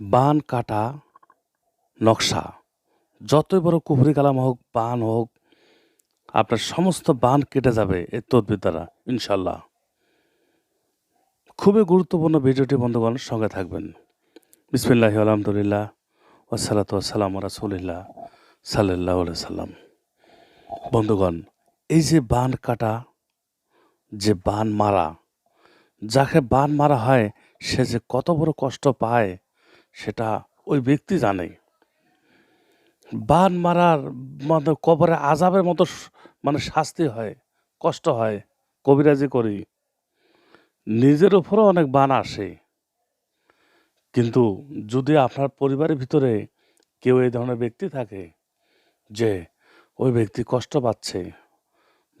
বান কাটা নকশা। যতই বড় কুফরি কালাম হোক, বান হোক, আপনার সমস্ত বান কেটে যাবে এই তদবির দ্বারা ইনশাল্লাহ খুবই গুরুত্বপূর্ণ ভিডিওটি, বন্ধুগণ, সঙ্গে থাকবেন। বিসমিল্লাহ আলহামদুলিল্লাহ ওসালাত ওসালাম রাসুলিল্লাহ সাল্লাহ সাল্লাম বন্ধুগণ, এই যে বান কাটা, যে বান মারা, যাকে বান মারা হয়, সে যে কত বড় কষ্ট পায় সেটা ওই ব্যক্তি জানে। বান মারার মানে কবরে আজাবের মতো মানে শাস্তি হয়, কষ্ট হয়, কবিরাজি করি। নিজের উপরও অনেক বান আসে। কিন্তু যদি আপনার পরিবারের ভিতরে কেউ এই ধরনের ব্যক্তি থাকে যে ওই ব্যক্তি কষ্ট পাচ্ছে,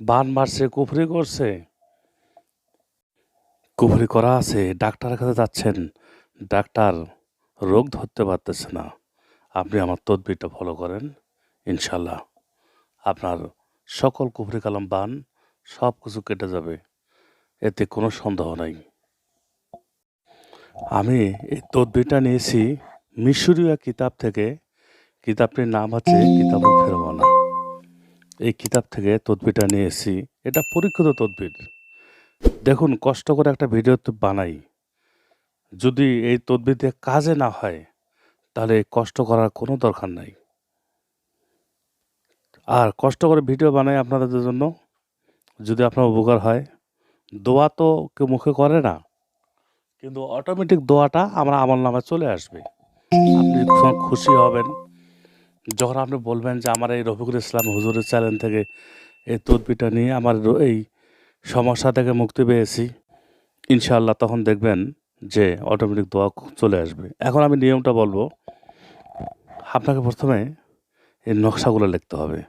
বান মারছে, কুফরি করছে, কুফরি করা আছে, ডাক্তারের কাছে যাচ্ছেন, ডাক্তার রোগ ধরতে পারতেছে না। আপনি আমার তদবিরটা ফলো করেন ইনশাল্লাহ আপনার সকল কুফরি কালাম বান সব কিছু কেটে যাবে। এতে কোনো সন্দেহ নাই। আমি এই তদবিরটা নিয়েছি মিশরীয় কিতাব থেকে। কিতাবটির নাম আছে কিতাবুল ফেরবানা এই কিতাব থেকে তদবিরটা নিয়েছি। এটা পরীক্ষিত তদবির। দেখুন, কষ্ট করে একটা ভিডিও বানাই। যদি এই তদবির দিয়ে কাজে না হয়, তাহলে কষ্ট করার কোনো দরকার নাই। আর কষ্ট করে ভিডিও বানাই আপনাদের জন্য, যদি আপনার উপকার হয়, দোয়া তো কেউ মুখে করে না, কিন্তু অটোমেটিক দোয়াটা আমার আমার নামে চলে আসবে। আপনি খুশি হবেন, যখন আপনি বলবেন যে আমার এই রফিকুল ইসলাম হুজুরের চ্যানেল থেকে এই তদবিটা নিয়ে আমার এই সমস্যা থেকে মুক্তি পেয়েছি, ইনশাআল্লাহ তখন দেখবেন যে অটোমেটিক দোয়া চলে আসবে। এখন আমি নিয়মটা বলব, আপনাকে প্রথমে এই নকশাগুলো লিখতে হবে।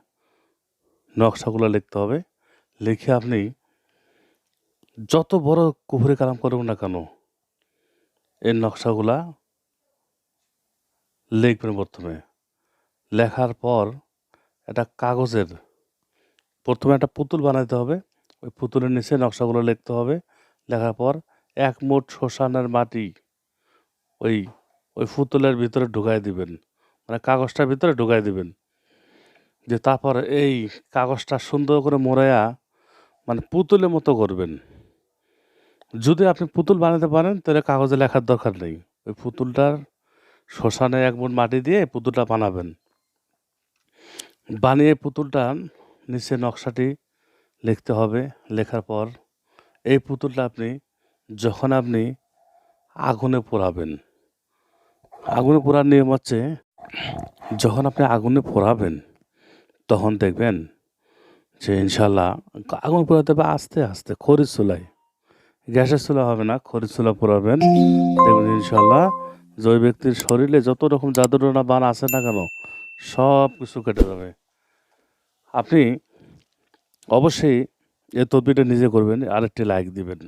নকশাগুলো লিখতে হবে, লিখে আপনি যত বড় কুফরি কালাম করুন না কেন, এই নকশাগুলা লিখবেন প্রথমে। লেখার পর একটা কাগজের, প্রথমে একটা পুতুল বানাইতে হবে, ওই পুতুলের নিচে নকশাগুলো লিখতে হবে। লেখার পর এক মুঠ শ্মশানের মাটি ওই ওই পুতুলের ভিতরে ঢুকাই দিবেন। মানে কাগজটার ভিতরে ঢুকাই দিবেন। যে তারপর এই কাগজটা সুন্দর করে মোড়াইয়া মানে পুতুলের মতো করবেন। যদি আপনি পুতুল বানাতে পারেন, তাহলে কাগজে লেখার দরকার নেই। ওই পুতুলটার শ্মশানে এক মুঠ মাটি দিয়ে পুতুলটা বানাবেন। বানিয়ে পুতুলটা নিচে নকশাটি লিখতে হবে। লেখার পর এই পুতুলটা আপনি যখন আপনি আগুনে পোড়াবেন, আগুনে পোড়ার নিয়ম হচ্ছে, যখন আপনি আগুনে পোড়াবেন, তখন দেখবেন যে ইনশাল্লাহ আগুন পোড়াতে হবে আস্তে আস্তে খড়ির চুলায়। গ্যাসের চুলা হবে না খড়ির চুলা পোড়াবেন। দেখবেন ইনশাল্লাহ যে ওই ব্যক্তির শরীরে যত রকম জাদুটনা বান আছে না কেন, সব কিছু কেটে যাবে। আপনি অবশ্যই এ তদবিরটা নিজে করবেন, আরেকটি লাইক দিবেন।